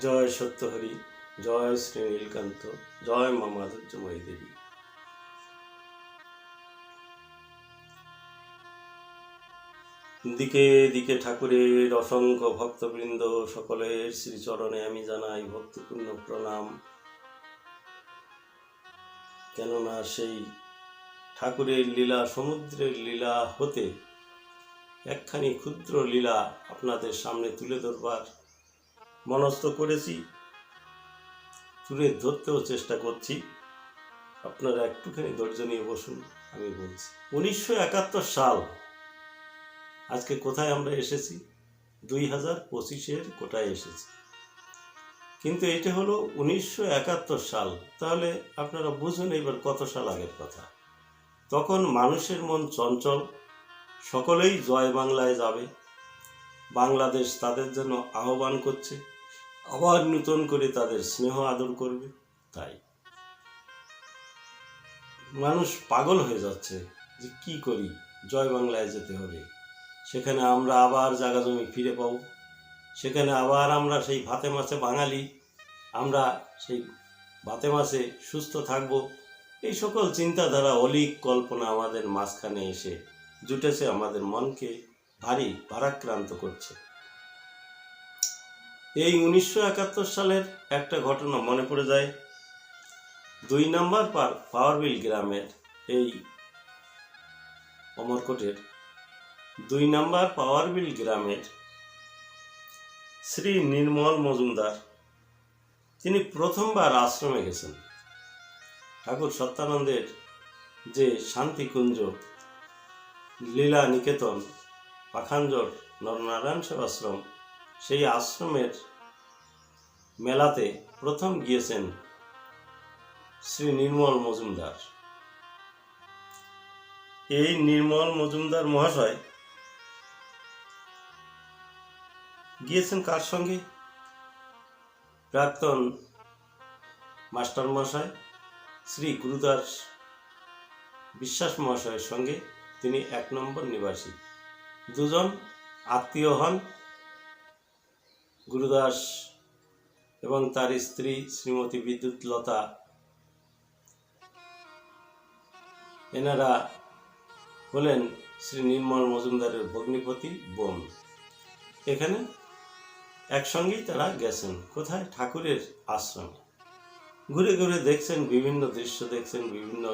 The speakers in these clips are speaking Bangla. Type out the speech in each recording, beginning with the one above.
জয় সত্যহরি, জয় শ্রী নীলকান্ত, জয় মা মাধুর্যময়ী দেবী। দিকে দিকে ঠাকুরের অসংখ্য ভক্তবৃন্দ, সকলের শ্রীচরণে আমি জানাই ভক্তিপূর্ণ প্রণাম। কেননা সেই ঠাকুরের লীলা সমুদ্রের লীলা হতে একখানি ক্ষুদ্র লীলা আপনাদের সামনে তুলে ধরবার মনস্থ করেছি, তুলে ধরতেও চেষ্টা করছি। আপনারা একটুখানি ধৈর্য নিয়ে বসুন, আমি বলছি। উনিশশো একাত্তর সাল, আজকে কোথায় আমরা এসেছি? দুই হাজার পঁচিশের কোটায় এসেছি। কিন্তু এটা হলো উনিশশো একাত্তর সাল। তাহলে আপনারা বুঝুন এবার কত সাল আগের কথা। তখন মানুষের মন চঞ্চল, সকলেই জয় বাংলায় যাবে। বাংলাদেশ তাদের জন্য আহ্বান করছে। আবার নূতন করে তাদের স্নেহ আদর করবে, তাই। মানুষ পাগল হয়ে যাচ্ছে যে কি করি, জয় বাংলায় যেতে হবে। সেখানে আমরা আবার জায়গা জমি ফিরে পাব। সেখানে আবার আমরা সেই ভাতে মাছে বাঙালি, আমরা সেই ভাতে মাছে সুস্থ থাকব। এই সকল চিন্তাধারা, অলিক কল্পনা আমাদের মাঝখানে এসে জুটেছে, আমাদের মনকে ভারী ভারাক্রান্ত করছে। এই উনিশশো একাত্তর সালের একটা ঘটনা মনে পড়ে যায়। দুই নম্বর পাওয়ারবিল গ্রামের এই অমরকোটের। দুই নম্বর পাওয়ারবিল গ্রামের শ্রী নির্মল মজুমদার, তিনি প্রথমবার আশ্রমে গেছেন। ঠাকুর সত্যানন্দের যে শান্তিকুঞ্জ লীলা নিকেতন পাখাঞ্জর নরনারায়ণ সেবাশ্রম, সেই আশ্রমের মেলাতে প্রথম গিয়েছেন শ্রী নির্মল মজুমদার। এই নির্মল মজুমদার মহাশয় গিয়েছেন কার সঙ্গে? প্রাক্তন মাস্টার মহাশয় শ্রী গুরুদাস বিশ্বাস মহাশয়ের সঙ্গে তিনি এক নম্বর নিবাসী। দুজন আত্মীয় হন গুরুদাস এবং তার স্ত্রী শ্রীমতী বিদ্যুৎ লতা এনারা হলেন শ্রী নির্মল মজুমদারের ভগ্নিপতি বোন। এখানে একসঙ্গেই তারা গেছেন। কোথায়? ঠাকুরের আশ্রমে। ঘুরে ঘুরে দেখছেন বিভিন্ন দৃশ্য, দেখছেন বিভিন্ন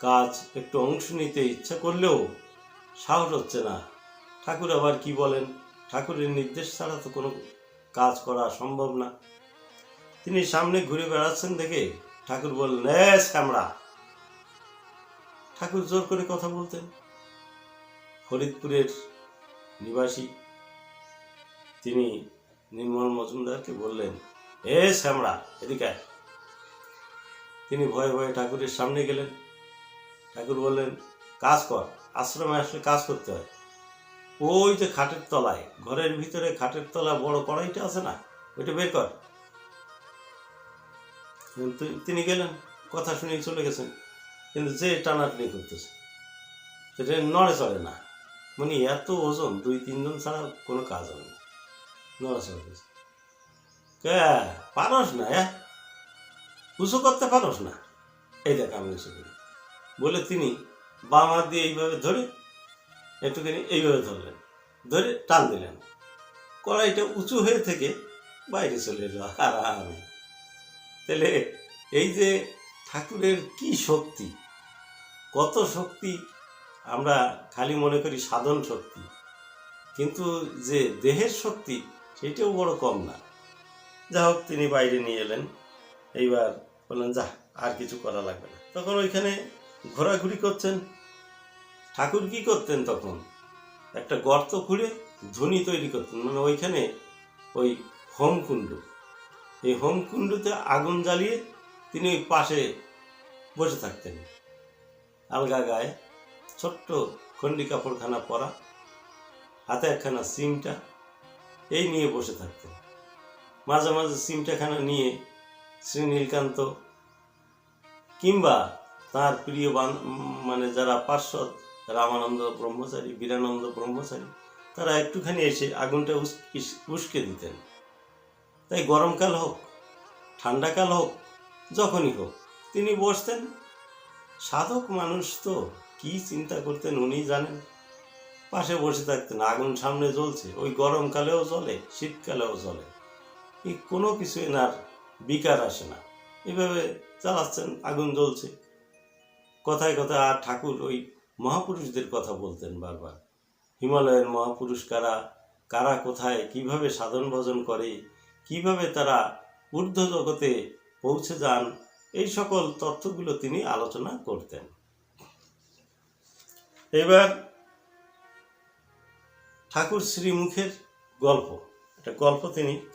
কাজ। একটু অংশ নিতে ইচ্ছা করলেও সাহস হচ্ছে না। ঠাকুর আবার কি বলেন? ঠাকুরের নির্দেশ ছাড়া তো কোনো কাজ করা সম্ভব না। তিনি সামনে ঘুরে বেড়াচ্ছেন দেখে ঠাকুর বললেন শ্যামড়া ঠাকুর জোর করে কথা বলতেন। ফরিদপুরের নিবাসী তিনি নির্মল মজুমদারকে বললেন, এ শ্যামড়া এদিকে তিনি ভয়ে ভয়ে ঠাকুরের সামনে গেলেন। ঠাকুর বললেন, কাজ কর, আশ্রমে আসলে কাজ করতে হয়। ওই যে খাটের তলায়, ঘরের ভিতরে খাটের তলায় বড় কড়াইটা আছে না, ওইটা বের কর। তিনি গেলেন, কথা শুনে চলে গেছেন। কিন্তু যে টানাটানি করতেছে, সেটা নড়ে চড়ে না। মানে এত ওজন, দুই, তিনজন ছাড়া কোনো কাজ হবে না। নড়ে চড়ে গেছে। কে, পারস না হ্যাঁ উঁচু করতে পারস না? এই দেখ, আমি উঁচু করি। বলে তিনি বাম দিয়ে এইভাবে ধরে একটুখানি এইভাবে ধরলেন। ধরে টান দিলেন। কড়াইটা উঁচু হয়ে থেকে বাইরে চলে এলো। আরামে তাহলে এই যে ঠাকুরের কি শক্তি? কত শক্তি? আমরা খালি মনে করি সাধন শক্তি। কিন্তু যে দেহের শক্তি, সেটাও বড় কম না। যা হোক, তিনি বাইরে নিয়ে এলেন। এইবার বললেন যা আর কিছু করা লাগবে না। তখন ওইখানে ঘোরাঘুরি করছেন। ঠাকুর কি করতেন তখন? একটা গর্ত খুঁড়ে ধ্বনি তৈরি করতেন মানে ওইখানে ওই হোমকুণ্ড। এই হোমকুণ্ডতে আগুন জ্বালিয়ে তিনি ওই পাশে বসে থাকতেন। আলগা গায়ে ছোট্ট খন্ডি কাপড়খানা পরা, হাতে একখানা সিমটা, এই নিয়ে বসে থাকতেন। মাঝে মাঝে সিমটাখানা নিয়ে শ্রী নীলকান্ত কিংবা তার প্রিয় বান- মানে যারা পার্শ্বদ রামানন্দ ব্রহ্মচারী, বীরানন্দ ব্রহ্মচারী, তারা একটুখানি এসে আগুনটা উস- উস্কে দিতেন। তাই গরমকাল হোক, ঠান্ডাকাল হোক, যখনই হোক, তিনি বসতেন। সাধক মানুষ তো কি চিন্তা করতেন উনি জানেন। পাশে বসে থাকতেন, আগুন সামনে জ্বলছে, ওই গরমকালেও জ্বলে, শীতকালেও জ্বলে। এই কোনো কিছু এনার বিকার আসে না। এভাবে চালাচ্ছেন, আগুন জ্বলছে। কথায় কথায় আর ঠাকুর ওই মহাপুরুষদের কথা বলতেন বারবার। হিমালয়ের মহাপুরুষ কারা? কারা কোথায়? কীভাবে সাধন ভজন করে? কীভাবে তারা ঊর্ধ্ব জগতে পৌঁছে যান? এই সকল তথ্যগুলো তিনি আলোচনা করতেন। এবার ঠাকুর শ্রীমুখের গল্প। একটা গল্প তিনি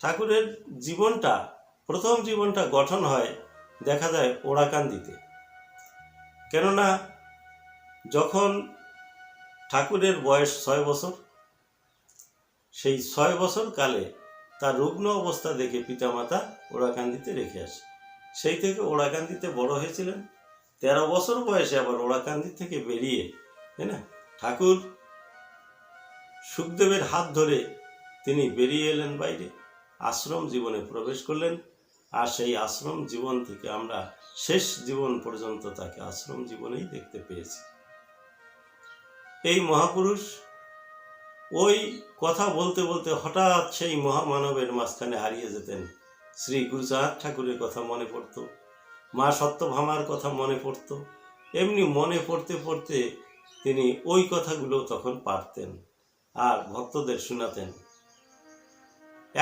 ঠাকুরের জীবনটা, প্রথম জীবনটা গঠন হয়, দেখা যায় ওড়াকান্দিতে। কেননা যখন ঠাকুরের বয়স ছয় বছর, সেই ছয় বছর কালে তার রুগ্ন অবস্থা দেখে পিতামাতা ওড়াকান্দিতে রেখে আসে। সেই থেকে ওড়াকান্দিতে বড় হয়েছিলেন। তেরো বছর বয়সে আবার ওড়াকান্দি থেকে বেরিয়ে, তাই না? ঠাকুর সুখদেবের হাত ধরে তিনি বেরিয়ে এলেন বাইরে, আশ্রম জীবনে প্রবেশ করলেন। আর সেই আশ্রম জীবন থেকে আমরা শেষ জীবন পর্যন্ত তাকে আশ্রম জীবনেই দেখতে পেয়েছি। এই মহাপুরুষ ওই কথা বলতে বলতে হঠাৎ সেই মহামানবের মাঝখানে হারিয়ে যেতেন। শ্রী গুরুচাঁদ ঠাকুরের কথা মনে পড়তো, মা সত্যভামার কথা মনে পড়তো, এমনি মনে পড়তে পড়তে তিনি ওই কথাগুলো তখন পারতেন আর ভক্তদের শোনাতেন।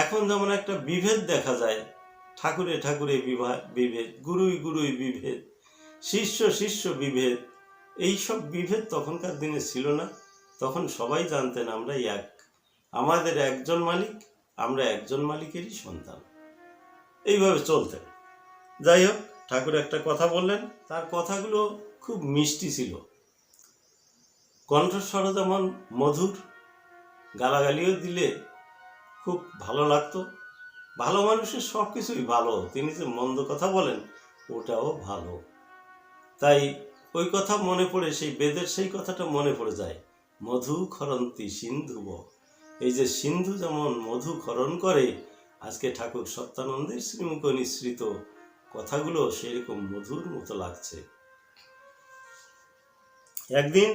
এখন যেমন একটা বিভেদ দেখা যায়, ঠাকুরে ঠাকুরে বিভা, বিভেদ, গুরুই গুরুই বিভেদ, শিষ্য শিষ্য বিভেদ এইসব বিভেদ তখনকার দিনে ছিল না। তখন সবাই জানতেন আমরা এক। আমাদের একজন মালিক, আমরা একজন মালিকেরই সন্তান। এইভাবে চলতেন। যাই হোক, ঠাকুর একটা কথা বললেন। তার কথাগুলো খুব মিষ্টি ছিল। কণ্ঠস্বর যেমন মধুর। গালাগালিও দিলে খুব ভালো লাগতো। ভালো মানুষের সব কিছুই ভালো। তিনি যে মন্দ কথা বলেন, ওটাও ভালো। তাই ওই কথা মনে পড়ে, সেই বেদের সেই কথাটা মনে পড়ে যায়। মধু খরন্তি সিন্ধুব। এই যে সিন্ধু যেমন মধু খরণ করে, আজকে ঠাকুর সত্যানন্দের শ্রীমুখ নিঃসৃত কথাগুলো সেরকম মধুর মতো লাগছে। একদিন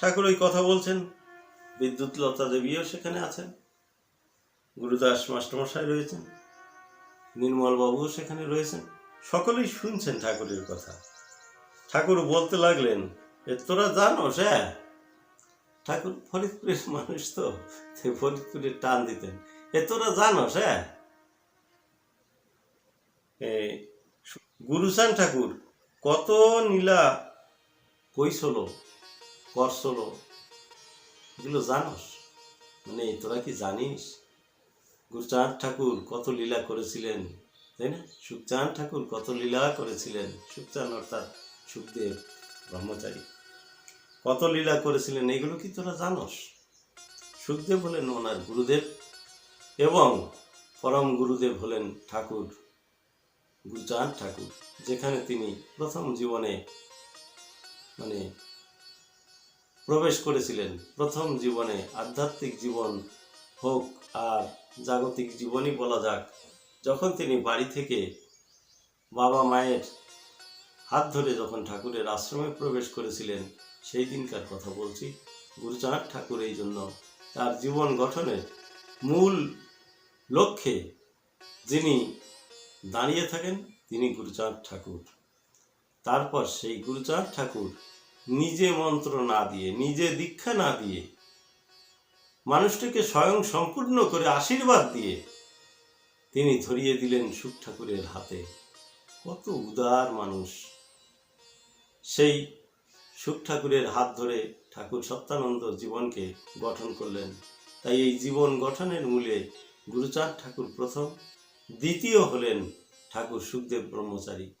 ঠাকুর ওই কথা বলছেন, বিদ্যুৎ লতা দেবীও সেখানে আছেন, গুরুদাস মাস্টারমশাই রয়েছেন নির্মল বাবুও সেখানে রয়েছেন। সকলেই শুনছেন ঠাকুরের কথা। ঠাকুর বলতে লাগলেন, এ তোরা জানোস হ্যাঁ? ঠাকুর ফরিদপুরের মানুষ তো ফরিদপুরের টান দিতেন। এ তোরা জানোস হ্যাঁ? গুরুসান ঠাকুর, কত নীলা কইসল করসল এগুলো জানোস? মানে তোরা কি জানিস? গুরুচাঁদ ঠাকুর কত লীলা করেছিলেন। তাই না? সুখচাঁদ ঠাকুর কত লীলা করেছিলেন। সুখচাঁদ অর্থাৎ সুখদেব, ব্রহ্মচারী। কত লীলা করেছিলেন এগুলো কি তোরা জানোস? সুখদেব হলেন ওনার গুরুদেব এবং পরম গুরুদেব হলেন ঠাকুর গুরুচাঁদ ঠাকুর, যেখানে তিনি প্রথম জীবনে মানে প্রবেশ করেছিলেন। প্রথম জীবনে আধ্যাত্মিক জীবন হোক আর জাগতিক জীবনই বলা যাক যখন তিনি বাড়ি থেকে বাবা মায়ের হাত ধরে যখন ঠাকুরের আশ্রমে প্রবেশ করেছিলেন, সেই দিনকার কথা বলছি। গুরুচাঁদ ঠাকুর এই জন্য তার জীবন গঠনের মূল লক্ষ্যে যিনি দাঁড়িয়ে থাকেন, তিনি গুরুচাঁদ ঠাকুর। তারপর সেই গুরুচাঁদ ঠাকুর নিজে মন্ত্র না দিয়ে, নিজে দীক্ষা না দিয়ে মানুষটিকে স্বয়ং সম্পূর্ণ করে আশীর্বাদ দিয়ে তিনি ধরিয়ে দিলেন সুখ ঠাকুরের হাতে। কত উদার মানুষ। সেই সুখ ঠাকুরের হাত ধরে ঠাকুর সত্যানন্দ জীবনকে গঠন করলেন। তাই এই জীবন গঠনের মূলে গুরুচাঁদ ঠাকুর প্রথম, দ্বিতীয় হলেন ঠাকুর সুখদেব ব্রহ্মচারী।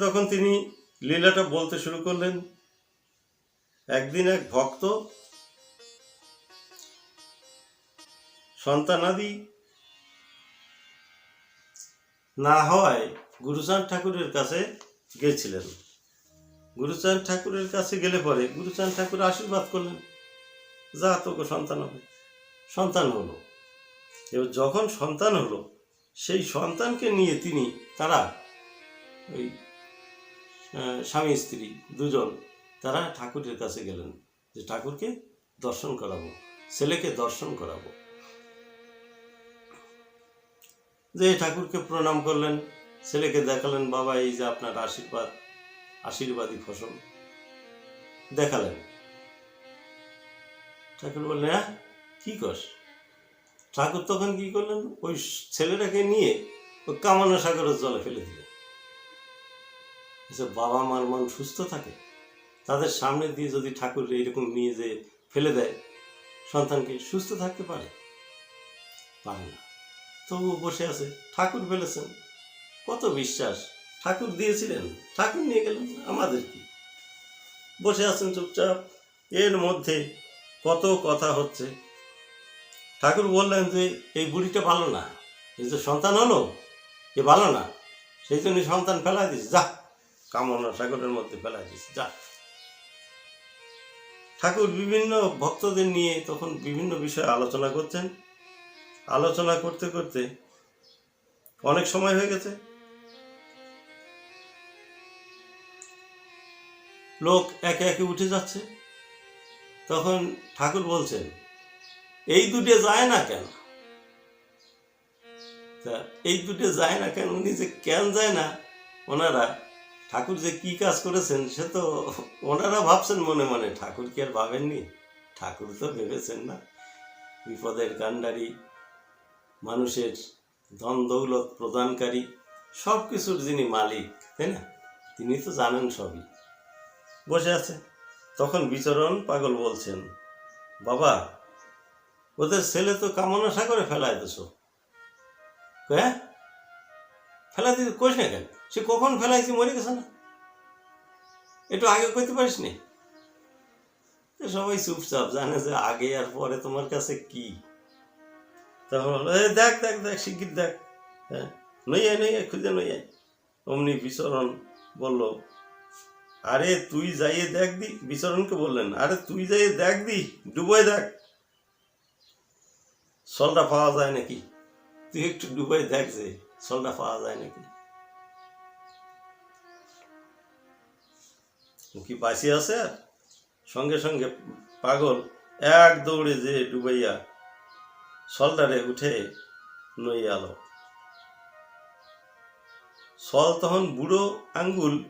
তখন তিনি লীলাটা বলতে শুরু করলেন। একদিন এক ভক্ত সন্তানাদি না হওয়ায় গুরুচাঁদ ঠাকুরের কাছে গেছিলেন। গুরুচাঁদ ঠাকুরের কাছে গেলে পরে গুরুচাঁদ ঠাকুর আশীর্বাদ করলেন, যা তোকে সন্তান হবে, সন্তান হলো। এবার যখন সন্তান হলো, সেই সন্তানকে নিয়ে তিনি তারা ওই স্বামী, স্ত্রী দুজন তারা ঠাকুরের কাছে গেলেন যে, ঠাকুরকে দর্শন করাবো, ছেলেকে দর্শন করাবো। যে ঠাকুরকে প্রণাম করলেন, ছেলেকে দেখালেন, বাবা, এই যে আপনার আশীর্বাদ, আশীর্বাদী ফসল। দেখালেন। ঠাকুর বললেন হ্যাঁ কি কস? ঠাকুর তখন কি করলেন? ওই ছেলেটাকে নিয়ে ওই কামানো সাগরের জলে ফেলে দিলেন। এসব বাবা মার মন সুস্থ থাকে। তাদের সামনে দিয়ে যদি ঠাকুর এইরকম নিয়ে যে ফেলে দেয়, সন্তানকে সুস্থ থাকতে পারে? পারে না। তবুও বসে আছে। ঠাকুর ফেলেছেন। কত বিশ্বাস। ঠাকুর দিয়েছিলেন। ঠাকুর নিয়ে গেলেন আমাদের কি? বসে আছেন চুপচাপ। এর মধ্যে কত কথা হচ্ছে। ঠাকুর বললেন যে, এই বুড়িটা ভালো না। এই যে সন্তান হলো, এ ভালো না। সেই জন্য সন্তান ফেলাই দিস যা, কামনা সাগরের মধ্যে ফেলাই দিস যা। ঠাকুর বিভিন্ন ভক্তদের নিয়ে তখন বিভিন্ন বিষয়ে আলোচনা করছেন। আলোচনা করতে করতে অনেক সময় হয়ে গেছে। লোক একে একে উঠে যাচ্ছে। তখন ঠাকুর বলছেন, এই দুটে যায় না কেন? তা এই দুটে যায় না কেন? উনি যে কেন যায় না? ওনারা ঠাকুর যে কি কাজ করেছেন, সে তো ওনারা ভাবছেন মনে মনে, ঠাকুর কি আর ভাবেননি? ঠাকুর তো ভেবেছেন না। বিপদের কাণ্ডারি মানুষের ধন দৌলত প্রদানকারী সব কিছুর যিনি মালিক, তাই না? তিনি তো জানেন সবই। বসে আছে। তখন বিচরণ পাগল বলছেন, বাবা, ওদের ছেলে তো কামনা সাগরে ফেলায় দেছো হ্যাঁ ফেলাই দিতে কোষ না কেন? সে কখন ফেলাইছি মরে গেছে না? একটু আগে কইতে পারিস নি সবাই চুপচাপ জানে যে আগে আর পরে তোমার কাছে কি? তখন বলল, "এ, দেখ দেখ দেখ শিগগির দেখ। হ্যাঁ নই আয় নই আয় খুঁজে নই আয় অমনি বিচরণ বলল আরে তুই যাইয়ে দেখ দি। বিচরণকে বললেন আরে তুই যাইয়ে দেখ দি ডুবাই দেখ। সলটা পাওয়া যায় নাকি? তুই একটু ডুবাই দেখ যে সলটা পাওয়া যায় নাকি? কি বাঁচি আছে? সঙ্গে সঙ্গে পাগল এক দৌড়ে যে ডুবাইয়া সলটারে উঠে নই আলো। সল তখন বুড়ো আঙ্গুল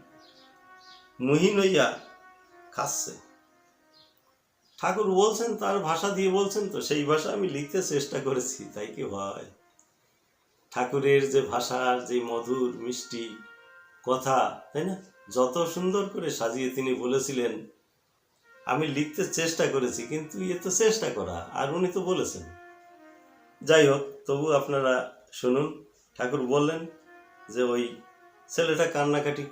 মুহি নইয়া খাচ্ছে ঠাকুর বলছেন, তার ভাষা দিয়ে বলছেন তো, সেই ভাষা আমি লিখতে চেষ্টা করেছি, তাই কি হয়? ঠাকুরের যে ভাষার যে মধুর, মিষ্টি কথা, তাই না? যত সুন্দর করে সাজিয়ে তিনি বলেছিলেন, আমি লিখতে চেষ্টা করেছি, কিন্তু এ তো চেষ্টা করা, আর উনি তো বলেছেন। যাই হোক তবু আপনারা শুনুন। ঠাকুর বললেন যে ওই ছেলেটা কান্নাকাটি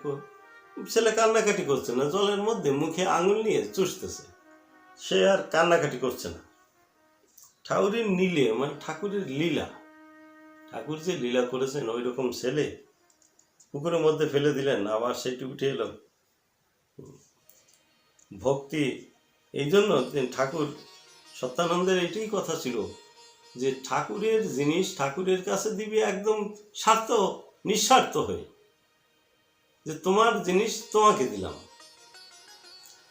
ছেলে কান্নাকাটি করছে না, জলের মধ্যে মুখে আঙুল নিয়ে চুষতেছে। সে আর কান্নাকাটি করছে না। ঠাকুরের নীলে মানে ঠাকুরের লীলা। ঠাকুর যে লীলা করেছেন ওই রকম ছেলে, পুকুরের মধ্যে ফেলে দিলেন, আবার সেটি উঠে এলো। ভক্তি, এই জন্য ঠাকুর সত্যানন্দের এটাই কথা ছিল। যে ঠাকুরের জিনিস ঠাকুরের কাছে দিবি একদম স্বার্থ, নিঃস্বার্থ হয়ে। যে তোমার জিনিস তোমাকে দিলাম।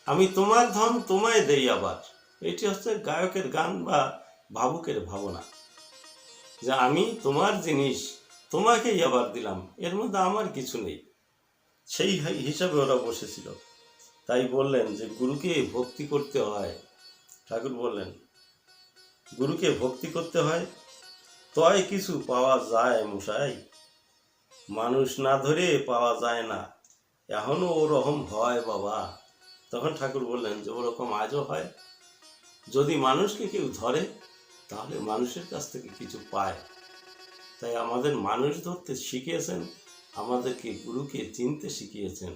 আমি তোমার ধন তোমায় দেই আবার। এটি হচ্ছে গায়কের গান বা ভাবুকের ভাবনা। যে আমি তোমার জিনিস তোমাকেই আবার দিলাম, এর মধ্যে আমার কিছু নেই। সেই হিসাবে ওরা বসেছিল। তাই বললেন যে, গুরুকে ভক্তি করতে হয়। ঠাকুর বললেন গুরুকে ভক্তি করতে হয়, তয় কিছু পাওয়া যায় মশাই। মানুষ না ধরে পাওয়া যায় না, এখনও ওরকম হয় বাবা। তখন ঠাকুর বললেন, যে ওরকম আজও হয়। যদি মানুষকে কেউ ধরে, তাহলে মানুষের কাছ থেকে কিছু পায়। তাই আমাদের মানুষ ধরতে শিখিয়েছেন, আমাদেরকে গুরুকে চিনতে শিখিয়েছেন।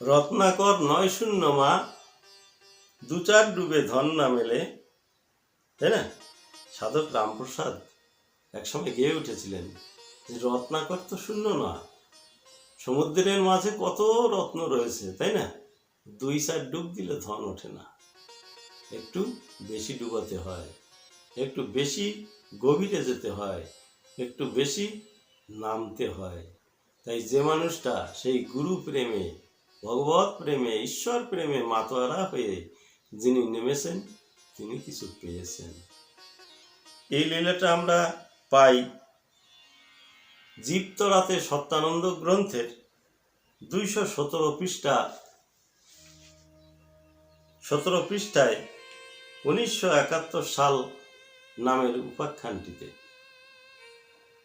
রত্নাকর নয় শূন্য মা দু চার ডুবে ধন না মেলে, তাই না? সাধক রামপ্রসাদ একসময় গেয়ে উঠেছিলেন। যে রত্নাকর তো শূন্য না, সমুদ্রের মাঝে কত রত্ন রয়েছে, তাই না? দুই চার ডুব দিলে ধন ওঠে না। একটু বেশি ডুবাতে হয়, একটু বেশি গভীরে যেতে হয়, একটু বেশি নামতে হয়। তাই যে মানুষটা সেই গুরু প্রেমে ভগবত প্রেমে, ঈশ্বর প্রেমে মাতোয়ারা হয়ে যিনি নেমেছেন, তিনি কিছু পেয়েছেন। এই লীলাটা আমরা পাই জীবতরাতে সত্যানন্দ গ্রন্থের দুইশো সতেরো পৃষ্ঠা। সতেরো পৃষ্ঠায় উনিশশো একাত্তর সাল নামের উপাখ্যানটিতে।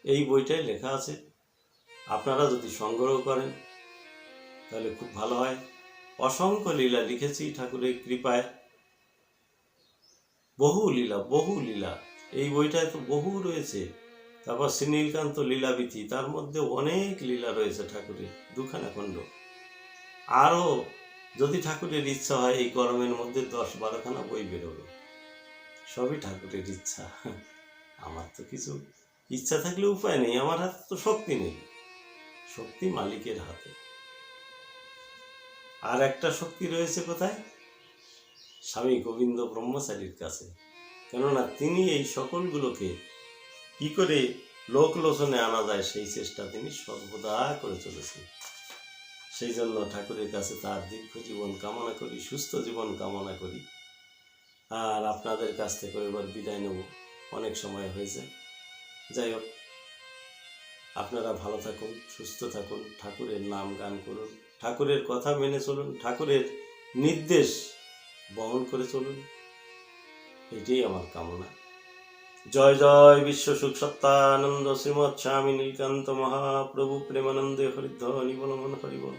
এই বইটাই লেখা আছে, আপনারা যদি সংগ্রহ করেন, তাহলে খুব ভালো হয়। অসংখ্য লীলা লিখেছি ঠাকুরের কৃপায়। বহু লীলা বহু লীলা। এই বইটায় তো বহু রয়েছে। তারপর শ্রীনীলকান্ত লীলাবিথি তার মধ্যে অনেক লীলা রয়েছে ঠাকুরের, দুখানা খণ্ড। আরও যদি ঠাকুরের ইচ্ছা হয়, এই গরমের মধ্যে দশ বারোখানা বই বেরোবে। সবই ঠাকুরের ইচ্ছা। আমার তো কিছু ইচ্ছা থাকলে উপায় নেই, আমার হাতে তো শক্তি নেই। শক্তি মালিকের হাতে। আর একটা শক্তি রয়েছে কোথায়? স্বামী গোবিন্দ ব্রহ্মচারীর কাছে। কেননা তিনি এই সকলগুলোকে কি করে লোকলোচনে আনা যায় সেই চেষ্টা তিনি সর্বদা করে চলেছেন। সেই জন্য ঠাকুরের কাছে তার দীর্ঘ জীবন কামনা করি, সুস্থ জীবন কামনা করি। আর আপনাদের কাছ থেকে এবার বিদায় নেব। অনেক সময় হয়েছে। যাই হোক, আপনারা ভালো থাকুন, সুস্থ থাকুন, ঠাকুরের নাম গান করুন, ঠাকুরের কথা মেনে চলুন, ঠাকুরের নির্দেশ বহন করে চলুন। এটাই আমার কামনা। জয় জয়, বিশ্ব সুখ সত্তানন্দ শ্রীমৎ স্বামী নীলকান্ত মহাপ্রভু প্রেমানন্দে হরিধ্বনি বলমন হরিবল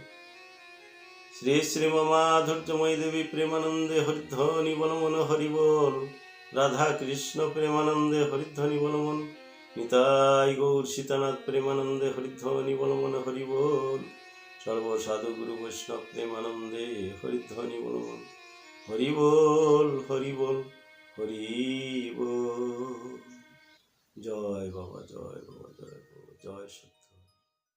শ্রী শ্রী মাধুর্যময়ী দেবী প্রেমানন্দে হরিধ্বনি বলমন হরিবল রাধা কৃষ্ণ প্রেমানন্দে হরিধ্বনি বলমন নিতাই গৌর সীতানাথ প্রেমানন্দে হরিধ্বনি বলমন হরিবল সর্বসাধু গুরু বৈষ্ণব প্রেমানন্দে হরিধ্বনি বলমন হরিবল হরি বল জয় বাবা জয় বাবা জয় বাবা জয় সত্য